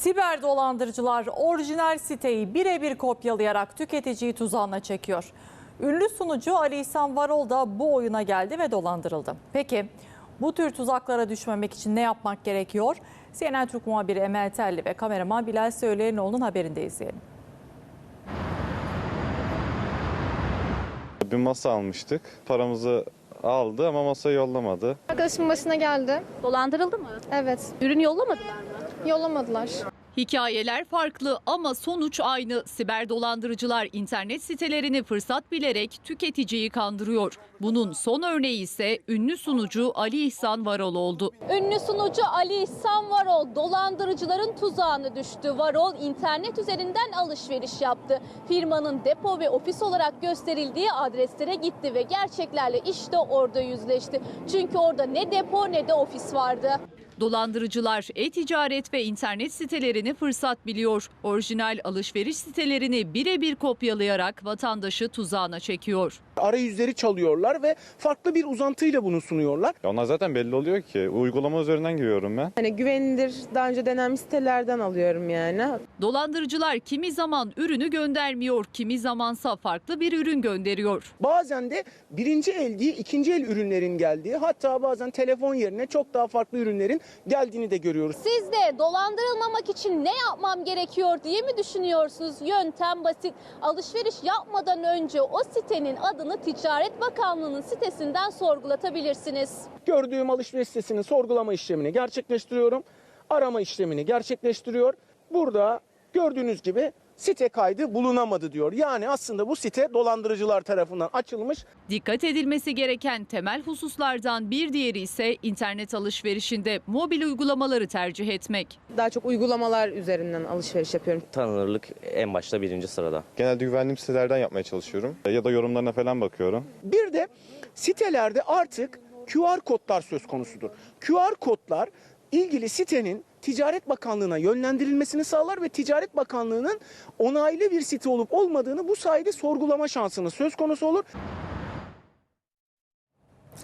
Siber dolandırıcılar orijinal siteyi birebir kopyalayarak tüketiciyi tuzağına çekiyor. Ünlü sunucu Ali İhsan Varol da bu oyuna geldi ve dolandırıldı. Peki bu tür tuzaklara düşmemek için ne yapmak gerekiyor? CNN Türk muhabiri Emel Telli ve kameraman Bilal Söyleyenioğlu'nun haberinde izleyelim. Bir masa almıştık. Paramızı aldı ama masayı yollamadı. Arkadaşımın başına geldi. Dolandırıldı mı? Evet. Ürün yollamadılar mı? Yollamadılar. Hikayeler farklı ama sonuç aynı. Siber dolandırıcılar internet sitelerini fırsat bilerek tüketiciyi kandırıyor. Bunun son örneği ise ünlü sunucu Ali İhsan Varol oldu. Ünlü sunucu Ali İhsan Varol dolandırıcıların tuzağına düştü. Varol internet üzerinden alışveriş yaptı. Firmanın depo ve ofis olarak gösterildiği adreslere gitti ve gerçeklerle işte orada yüzleşti. Çünkü orada ne depo ne de ofis vardı. Dolandırıcılar e-ticaret ve internet sitelerini fırsat biliyor. Orijinal alışveriş sitelerini birebir kopyalayarak vatandaşı tuzağına çekiyor. arayüzleri çalıyorlar ve farklı bir uzantıyla bunu sunuyorlar. Ya Onlar zaten belli oluyor ki. Uygulama üzerinden giriyorum ben. Hani güvenilir daha önce denenmiş sitelerden alıyorum yani. Dolandırıcılar kimi zaman ürünü göndermiyor, kimi zamansa farklı bir ürün gönderiyor. Bazen de birinci el değil ikinci el ürünlerin geldiği hatta bazen telefon yerine çok daha farklı ürünlerin geldiğini de görüyoruz. Siz de dolandırılmamak için ne yapmam gerekiyor diye mi düşünüyorsunuz? Yöntem basit. Alışveriş yapmadan önce o sitenin adını Ticaret Bakanlığı'nın sitesinden sorgulatabilirsiniz. Gördüğüm alışveriş sitesinin sorgulama işlemini gerçekleştiriyorum. Arama işlemini gerçekleştiriyor. Burada gördüğünüz gibi site kaydı bulunamadı diyor. Yani aslında bu site dolandırıcılar tarafından açılmış Dikkat edilmesi gereken temel hususlardan bir diğeri ise internet alışverişinde mobil uygulamaları tercih etmek. Daha çok uygulamalar üzerinden alışveriş yapıyorum. tanınırlık en başta birinci sırada. Genelde güvendiğim sitelerden yapmaya çalışıyorum. Ya da yorumlarına falan bakıyorum. Bir de sitelerde artık QR kodlar söz konusudur. QR kodlar ilgili sitenin Ticaret Bakanlığı'na yönlendirilmesini sağlar ve Ticaret Bakanlığı'nın onaylı bir site olup olmadığını bu sayede sorgulama şansınız söz konusu olur.